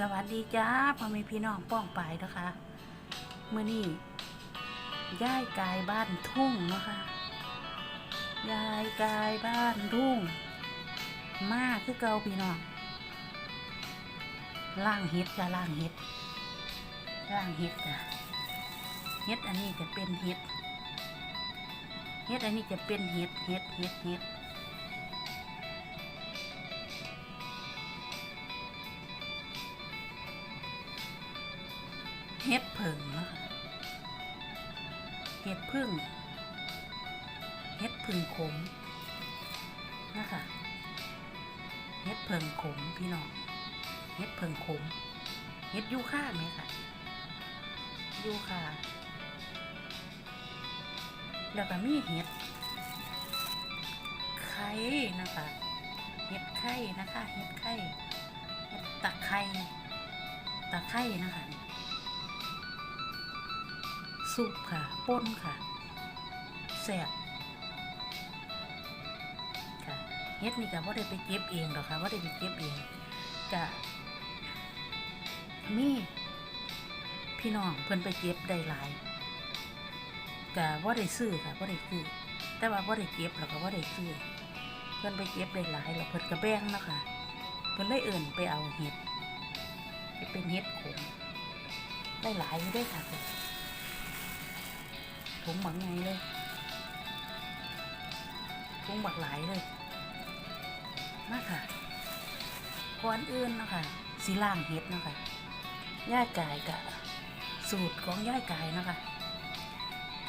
สวัสดีจ้าพ่อแม่พี่น้องป้องปายนะคะเมื่อนี้ย้ายกายบ้านทุ่งนะคะย้ายกายบ้านทุ่ง มาคือเก่าพี่น้องล่างเห็ดจ้ะล่างเห็ดล่างเห็ดจ้ะเห็ดอันนี้จะเป็นเห็ดเห็ดอันนี้จะเป็นเห็ดเห็ดเห็ดเห็ด เห็ดผึ่งนะคะเห็ดพึ่งเห็ดพึ่งขมนะคะเห็ดเพิงขมพี่น้องเห็ดเพิงขมเห็ดยูค่าไหมคะยูค่าแล้วก็มีเห็ดไข่นะคะเห็ดไข่นะคะเห็ดไข่เห็ดตะไคร่ตะไคร่นะคะ สุปค่ะป้นค่ะแสบค่ะเฮ็ดนี่ก็ว่าได้ไปเก็บเองหรอกค่ะว่าได้ไปเก็บเองกะมีพี่น้องเพิ่นไปเก็บได้หลายกะว่าได้ซื้อค่ะว่าได้ซื้อแต่ว่าว่าได้เก็บแล้วก็ว่าได้ซื้อเพิ่นไปเก็บได้หลายแล้วเพิ่นก็แบ่งเนาะค่ะเพิ่นเลยเอิ่นไปเอาเห็ดเป็นเห็ดขมได้หลายอยู่ด้วยค่ะ ถุงบักไงเลยถุงบักหลายเลยมาค่ะก่อนอื่นนะคะสีล่างเห็ดนะคะย่ายกายกะสูตรของย่ายกายนะคะ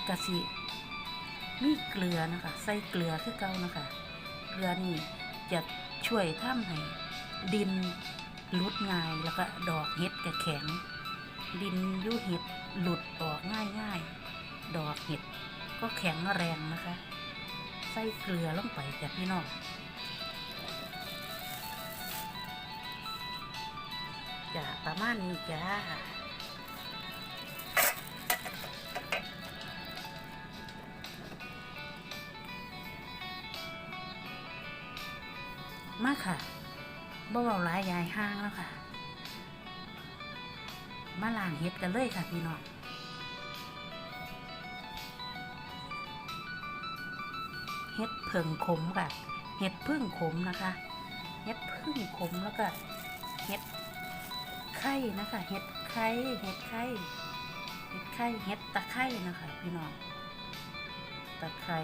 กะสิมีเกลือนะคะ ใส่เกลือคือเก่านะคะ เกลือนี่จะช่วยทำให้ดินลุดง่ายแล้วก็ดอกเห็ดกะแข็ง ดินยุ่เห็ดหลุดออกง่ายๆ ดอกเห็ดก็แข็งแรงนะคะ ใส่เกลือลงไปจ้ะพี่น้องจ้ะประมาณนี้จ้ามาค่ะบ่เบาหลายยายห้างแล้วค่ะ มาล้างเห็ดกันเลยค่ะพี่น้อง เห็ดเผิงขมค่ะเห็ดพึ่งขมนะคะเห็ดพึ่งขมแล้วก็เห็ดไข่นะคะเห็ดไข่เห็ดไข่เห็ดไข่เห็ดตะไคร่นะคะพี่น้องตะไคร่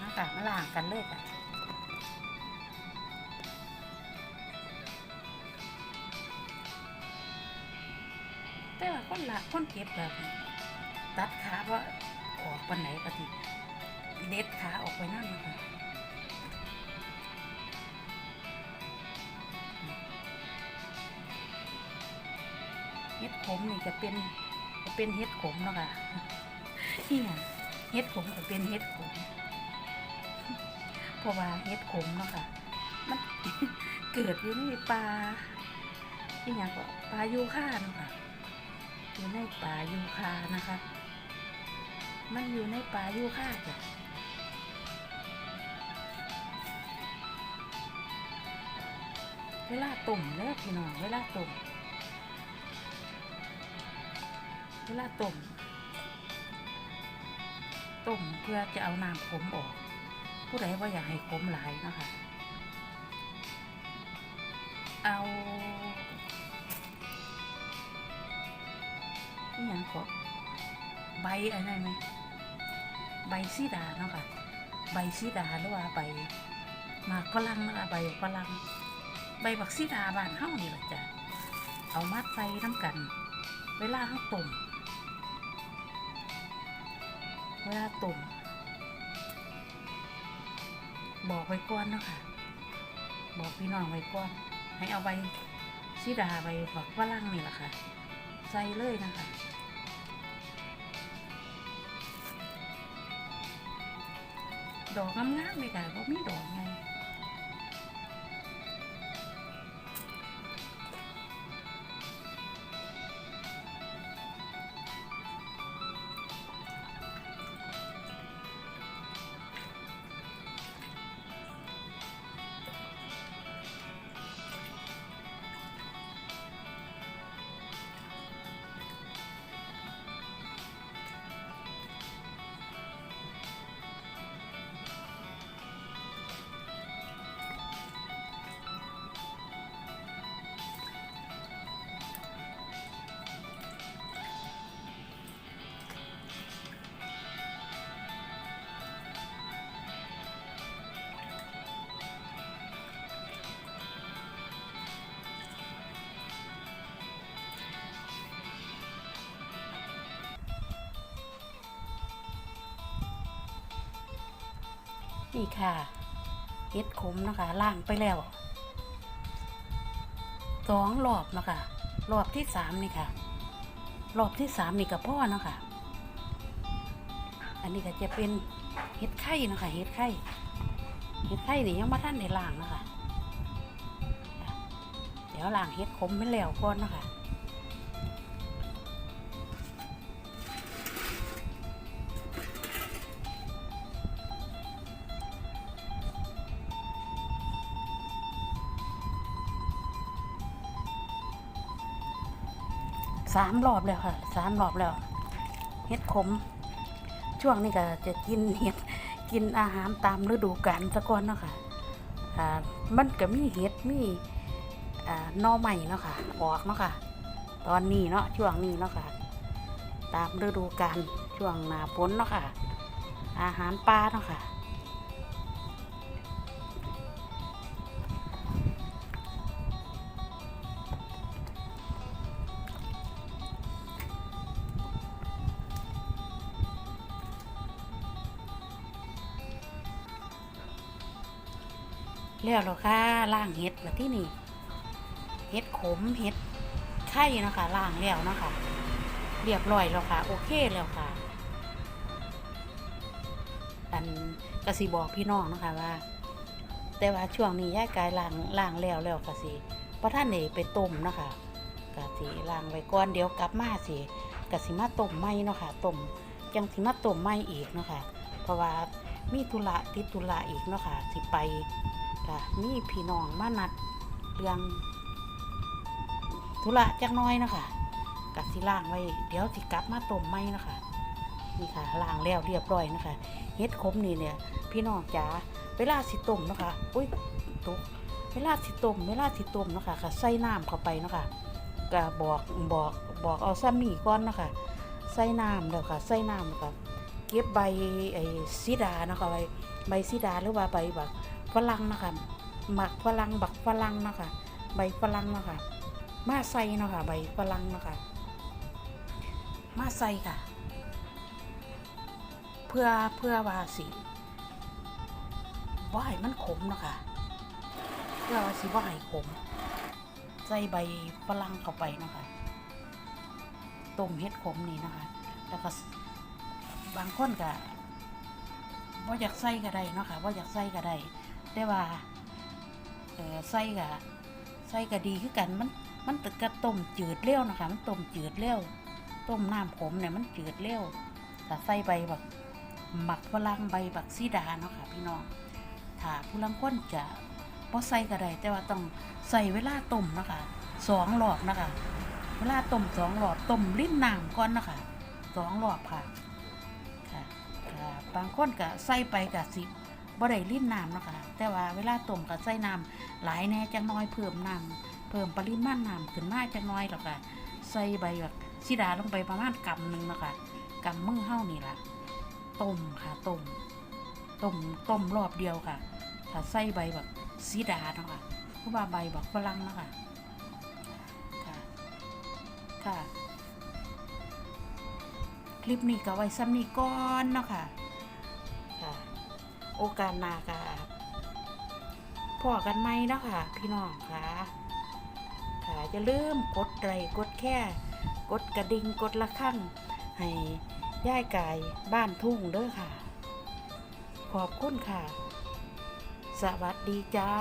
นะคะมาล้างกันเลยค่ะ แต่ว่าคนละคนเก็บแบบตัดขาว่าออกวันไหนก็ติเด็ดขาออกไปนั่นนะคะเฮ็ดขมนี่จะเป็นจะเป็นเฮ็ดขมเนาะค่ะที่ย่างเฮ็ดขมก็เป็นเฮ็ดขมเพราะว่าเฮ็ดขมเนาะค่ะมันเกิดอยู่ในป่าที่อย่างก็ปลาโยค่าเนาะค่ะ อยู่ในป่ายูคานะคะ มันอยู่ในป่ายูคาจ้ะเวลาตุ่มเด้อพี่น้องเวลาตุ่มเวลาตุ่มตุ่มเพื่อจะเอาน้ำขมออก ผู้ใดว่าอยากให้ขมหลายนะคะ เอา นี่ยังขอใบอะไรไหมใบซีดาเนาะค่ะ ใบซีดาหรือว่าใบหมากฝรั่งนะคะใบฝรั่งใบบักซีดาบ้านเฮานี่แหละจ้ะเอามาใส่น้ำกัน เวลาเฮาต้มเวลาต้มบอกไว้ก่อนเนาะค่ะ บอกพี่น้องไว้ก่อน ให้เอาใบซีดาใบบักฝรั่งนี่แหละค่ะ ใส่เลยนะคะ ดอกงามๆไม่ได้เพราะมีดอกไง นี่ค่ะเห็ดขมนะคะล่างไปแล้วสองรอบนะคะรอบที่สามนี่ค่ะ รอบที่สามนี่กับพ่อเนาะคะอันนี้ก็จะเป็นเห็ดไข่นะคะเห็ดไข่เห็ดไข่นี่ยังมาท่านในล่างนะคะเดี๋ยวล่างเห็ดขมไม่แล้วก่อนนะคะ สามรอบแล้วค่ะสามรอบแล้วเห็ดขม ช่วงนี้ก็จะกินเห็ดกินอาหารตามฤดูกาลซะก่อนเนาะค่ะอ่ามันก็มีเห็ดมีอ่าน่อใหม่เนาะค่ะออกเนาะค่ะ ตอนนี้เนาะช่วงนี้เนาะค่ะ ตามฤดูกาลช่วงหน้าฝนเนาะค่ะ อาหารปลาเนาะค่ะ แล้วเรอค่ะล่างเห็ดแบบที่นี่เห็ดขมเห็ดไข่เนาะคะล่างแล้วเนาะคะเรียบร้อยแล้วค่ะ โอเคแล้วค่ะ อันกสิบอกพี่น้องเนาะคะว่า แต่ว่าช่วงนี้ย่ายกายล่างล่างแล้วแล้วกสิเพราะท่านเอไปต้มเนาะคะกสิล่างไว้ก่อนเดี๋ยวกลับมาสิกสิมาต้มไม่เนาะค่ะต้มจังสิมาต้มไม่อีกเนาะค่ะเพราะว่ามีธุระติดธุระอีกเนาะค่ะสิไป ค่ะมีพี่น้องมานัดเรื่องธุระจักน้อยนะคะกัดสิล่างไว้ เดี๋ยวสิกลับมาต้มไหมนะคะนี่ค่ะล่างแล้วเรียบร้อยนะคะเฮ็ดขมนี่เนี่ย พี่น้องจ๋าเวลาสิต้มนะคะอุ้ยตกเวลาสิต้มเวลาสิต้มนะคะก็ใส่น้ำเข้าไปนะคะก็บอกบอกบอกเอาซ้ำนี่ก่อนนะคะใส่น้ำแล้วค่ะใส่น้ำแล้วก็เก็บใบไอ้ซีดานะคะใบใบซีดาหรือว่าใบแบบ ฝรั่งนะคะหมักฝรั่งบักฝรั่งนะคะใบฝรั่งนะคะมาใส่นะคะใบฝรั่งนะคะมาใส่ค่ะ เพื่อเพื่อว่าสิว่าให้มันขมนะคะเพื่อว่าสิว่าให้ขม ใส่ใบฝรั่งเข้าไปนะคะต้มเห็ดขมนี่นะคะ แล้วก็บางคนก็ว่าอยากใส่ก็ได้เนาะค่ะว่าอยากใส่ก็ได้ แต่ว่าเออไส้กะไส้กะดีคือกันมันมันตึกกะต้มจืดเร็วนะคะ มันต้มจืดเร็วต้มน้ำขมเนี่ยมันจืดเร็วแต่ใส่ใบบักหมักฝรั่งใบบักซีดาเนาะค่ะพี่น้องถ้าผู้ลังคนจะพอใส่ก็ไดแต่ว่าต้องใส่เวลาต้มนะคะสองหลอดนะคะ เวลาต้มสองหลอดต้มลิ้นน้ำก่อนนะคะสองหลอดค่ะค่ะบางคนก็ใส่ไปกับสิ บ่ได้ลิ้นน้ำเนาะค่ะแต่ว่าเวลาต้มก็ใส่น้ำหลายแน่จังน้อยเพิ่มน้ำเพิ่มปริมาณน้ำขึ้นมาจังน้อยหรอกค่ะใส่ใบแบบสีดาลงไปประมาณกำหนึ่งเนาะค่ะกำมือเฮ้านี่ละต้มค่ะต้มต้มต้มรอบเดียวค่ะ ถ้าใส่ใบแบบสีดาเนาะค่ะเพราะว่าใบแบบฝรั่งเนาะค่ะค่ะค่ะคลิปนี้ก็ไว้ซ้ำนี้ก่อนเนาะค่ะ โอกาสหน้าก็พอกันไหมเนาะค่ะ พี่น้องค่ะค่ะจะลืมกดไลค์กดแค่ กดกระดิ่งกดละขั้งให้ย่ายกายบ้านทุ่งเด้อค่ะ ขอบคุณค่ะ สวัสดีจ้า